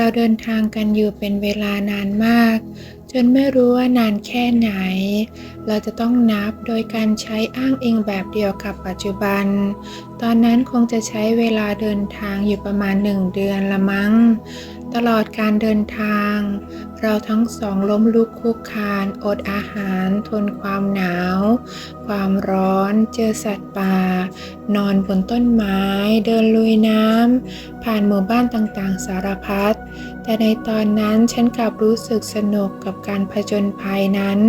เราเดินทางกันอยู่เป็นเวลานานมาก จนไม่รู้ว่านานแค่ไหน เราจะต้องนับโดยการใช้อ้างอิงแบบเดียวกับปัจจุบัน ตอนนั้นคงจะใช้เวลาเดินทางอยู่ประมาณหนึ่งเดือนละมั้ง ตลอดการเดินทาง เราทั้งสองล้มลุกคลุกคลาน อดอาหาร ทนความหนาว ความร้อน เจอสัตว์ป่า นอนบนต้นไม้ เดินลุยน้ำ ผ่านหมู่บ้านต่างๆ สารพัด แต่ในตอนนั้นฉันกลับรู้สึกสนุกกับการผจญภัยนั้น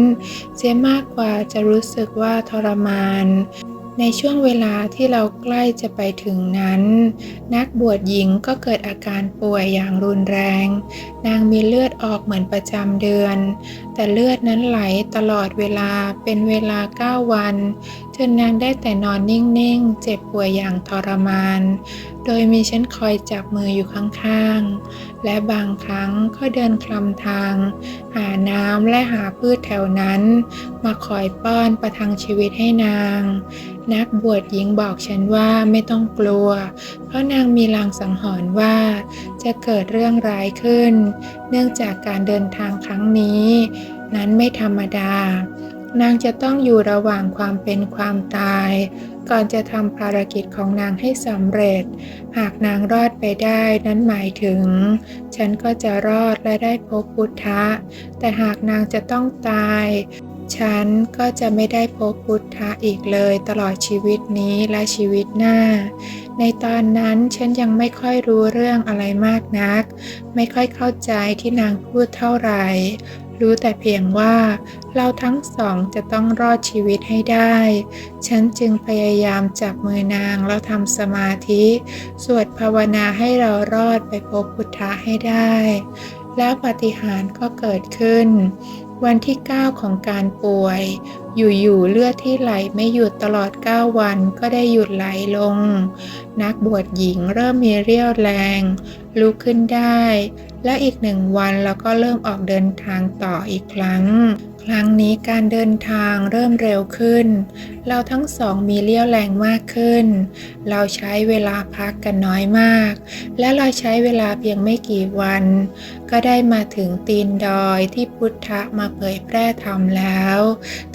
เสียมากกว่าจะรู้สึกว่าทรมาน ในช่วงเวลาที่เราใกล้จะไปถึงนั้น นักบวชหญิงก็เกิดอาการป่วยอย่างรุนแรง นางมีเลือดออกเหมือนประจำเดือน แต่เลือดนั้นไหลตลอดเวลาเป็นเวลาเก้าวัน จนนางได้แต่นอนนิ่งๆ เจ็บป่วยอย่างทรมาน โดยมีฉันคอยจับมืออยู่ข้างๆ และบางครั้งก็เดินคลำทาง หาน้ำและหาพืชแถวนั้น มาคอยป้อนประทังชีวิตให้นาง นักบวชหญิงบอกฉันว่าไม่ต้องกลัว เพราะนางมีลางสังหรณ์ว่า จะเกิดเรื่องร้ายขึ้น เนื่องจากการเดินทางครั้งนี้ นั้นไม่ธรรมดา นางจะต้องอยู่ระหว่างความเป็นความตาย ก่อนจะทำภารกิจของนางให้สำเร็จ หากนางรอดไปได้นั้นหมายถึง ฉันก็จะรอดและได้พบพุทธะ แต่หากนางจะต้องตายฉันก็จะไม่ได้พบพุทธะอีกเลยตลอดชีวิตนี้และชีวิตหน้า ในตอนนั้นฉันยังไม่ค่อยรู้เรื่องอะไรมากนัก ไม่ค่อยเข้าใจที่นางพูดเท่าไหร่ รู้แต่เพียงว่าเราทั้งสองจะต้องรอดชีวิตให้ได้ ฉันจึงพยายามจับมือนางแล้วทำสมาธิ สวดภาวนาให้เรารอดไปพบพุทธะให้ได้ แล้วปาฏิหาริย์ก็เกิดขึ้น วันที่ 9 ของการป่วย อยู่ๆเลือดที่ไหลไม่หยุดตลอด 9 วันก็ได้หยุดไหลลง นักบวชหญิงเริ่มมีเรี่ยวแรง ลุกขึ้นได้ และอีกหนึ่งวันเราก็เริ่มออกเดินทางต่ออีกครั้ง ครั้งนี้การเดินทางเริ่มเร็วขึ้น เราทั้งสองมีเรี่ยวแรงมากขึ้น เราใช้เวลาพักกันน้อยมาก และเราใช้เวลาเพียงไม่กี่วัน ก็ได้มาถึงตีนดอยที่พุทธะมาเผยแพร่ธรรมแล้ว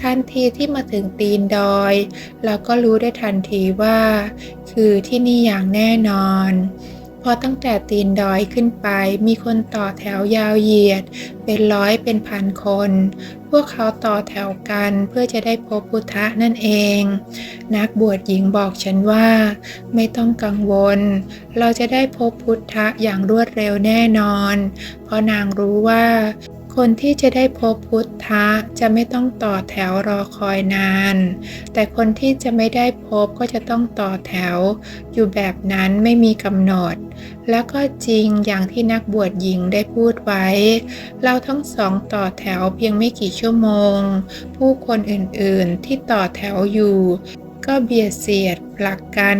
ทันทีที่มาถึงตีนดอย เราก็รู้ได้ทันทีว่า คือที่นี่อย่างแน่นอน พอตั้งแต่ตีนดอยขึ้นไปมีคนต่อแถวยาวเหยียด เป็นร้อยเป็นพันคน พวกเขาต่อแถวกันเพื่อจะได้พบพุทธะนั่นเอง นักบวชหญิงบอกฉันว่า ไม่ต้องกังวล เราจะได้พบพุทธะอย่างรวดเร็วแน่นอน เพราะนางรู้ว่า คนที่จะได้พบพุทธะจะไม่ต้องต่อแถวรอคอยนาน แต่คนที่จะไม่ได้พบก็จะต้องต่อแถว อยู่แบบนั้นไม่มีกำหนด แล้วก็จริงอย่างที่นักบวชหญิงได้พูดไว้ เราทั้งสองต่อแถวเพียงไม่กี่ชั่วโมง ผู้คนอื่นๆที่ต่อแถวอยู่ ก็เบียดเสียดผลักกัน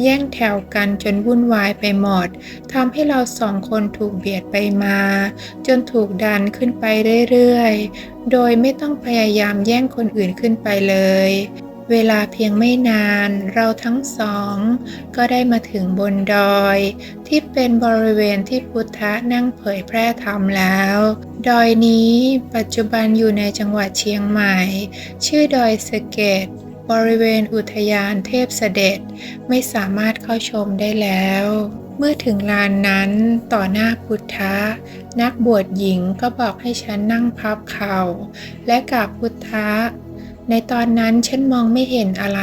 แย่งแถวกันจนวุ่นวายไปหมดทำให้เราสองคนถูกเบียดไปมา จนถูกดันขึ้นไปเรื่อยๆ โดยไม่ต้องพยายามแย่งคนอื่นขึ้นไปเลย เวลาเพียงไม่นานเราทั้งสอง ก็ได้มาถึงบนดอย ที่เป็นบริเวณที่พุทธะนั่งเผยแพร่ธรรมแล้ว ดอยนี้ปัจจุบันอยู่ในจังหวัดเชียงใหม่ ชื่อดอยสะเก็ด บริเวณอุทยานเทพเสด็จไม่สามารถเข้าชมได้แล้ว เมื่อถึงลานนั้นต่อหน้าพุทธะ นักบวชหญิงก็บอกให้ฉันนั่งพับเข่า และกราบพุทธะ ในตอนนั้นฉันมองไม่เห็นอะไร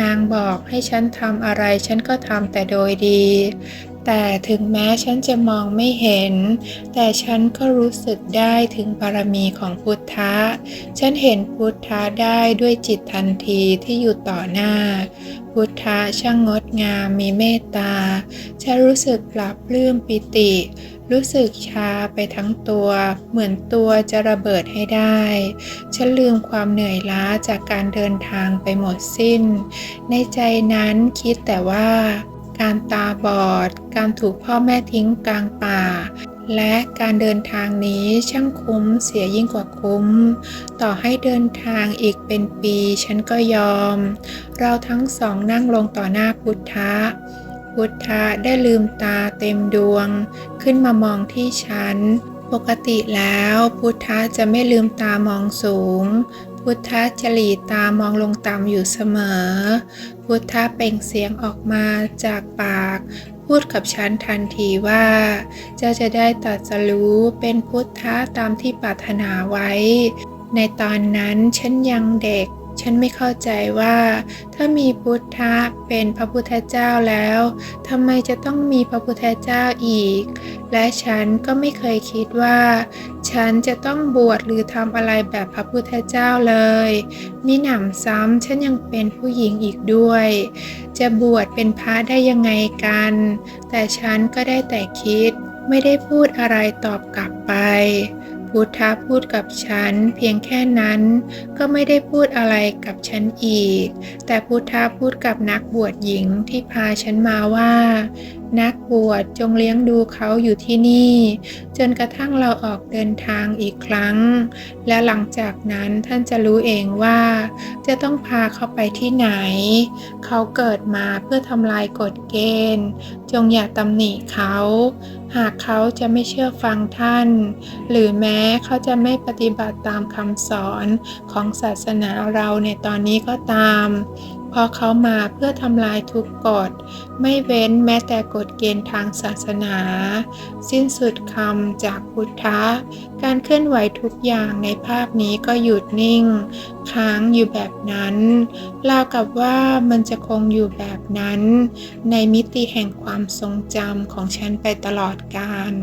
นางบอกให้ฉันทำอะไรฉันก็ทำแต่โดยดี แต่ถึงแม้ฉันจะมองไม่เห็น แต่ฉันก็รู้สึกได้ถึงบารมีของพุทธะ ฉันเห็นพุทธะได้ด้วยจิตทันทีที่อยู่ต่อหน้า พุทธะช่างงดงามมีเมตตา ฉันรู้สึกปลาบปลื้มปิติ รู้สึกชาไปทั้งตัว เหมือนตัวจะระเบิดให้ได้ ฉันลืมความเหนื่อยล้าจากการเดินทางไปหมดสิ้น ในใจนั้นคิดแต่ว่า การตาบอด การถูกพ่อแม่ทิ้งกลางป่า และการเดินทางนี้ช่างคุ้มเสียยิ่งกว่าคุ้ม ต่อให้เดินทางอีกเป็นปีฉันก็ยอม เราทั้งสองนั่งลงต่อหน้าพุทธะ พุทธะได้ลืมตาเต็มดวง ขึ้นมามองที่ฉัน ปกติแล้วพุทธะจะไม่ลืมตามองสูงพุทธะจะหลีตามองลงต่ำอยู่เสมอ พุทธะเปล่งเสียงออกมาจากปาก พูดกับฉันทันทีว่า เจ้าจะได้ตัดสรู้เป็นพุทธะตามที่ปรารถนาไว้ ในตอนนั้นฉันยังเด็ก ฉันไม่เข้าใจว่า ถ้ามีพุทธะเป็นพระพุทธเจ้าแล้วทำไมจะต้องมีพระพุทธเจ้าอีก และฉันก็ไม่เคยคิดว่า ฉันจะต้องบวชหรือทำอะไรแบบพระพุทธเจ้าเลยมิหนำซ้ำฉันยังเป็นผู้หญิงอีกด้วย จะบวชเป็นพระได้ยังไงกัน แต่ฉันก็ได้แต่คิดไม่ได้พูดอะไรตอบกลับไป พุทธะพูดกับฉัน เพียงแค่นั้น ก็ไม่ได้พูดอะไรกับฉันอีก แต่พุทธะพูดกับนักบวชหญิงที่พาฉันมาว่า นักบวชจงเลี้ยงดูเขาอยู่ที่นี่ จนกระทั่งเราออกเดินทางอีกครั้ง และหลังจากนั้นท่านจะรู้เองว่า จะต้องพาเขาไปที่ไหน เขาเกิดมาเพื่อทำลายกฎเกณฑ์ จงอย่าตำหนิเขา หากเขาจะไม่เชื่อฟังท่าน หรือแม้เขาจะไม่ปฏิบัติตามคำสอนของศาสนาเราในตอนนี้ก็ตาม เพราะเขามาเพื่อทำลายทุกกฎ ไม่เว้นแม้แต่กฎเกณฑ์ทางศาสนา สิ้นสุดคำจากพุทธะ การเคลื่อนไหวทุกอย่างในภาพนี้ก็หยุดนิ่ง ค้างอยู่แบบนั้นราวกับว่ามันจะคงอยู่แบบนั้น ในมิติแห่งความทรงจำของฉันไปตลอดกาล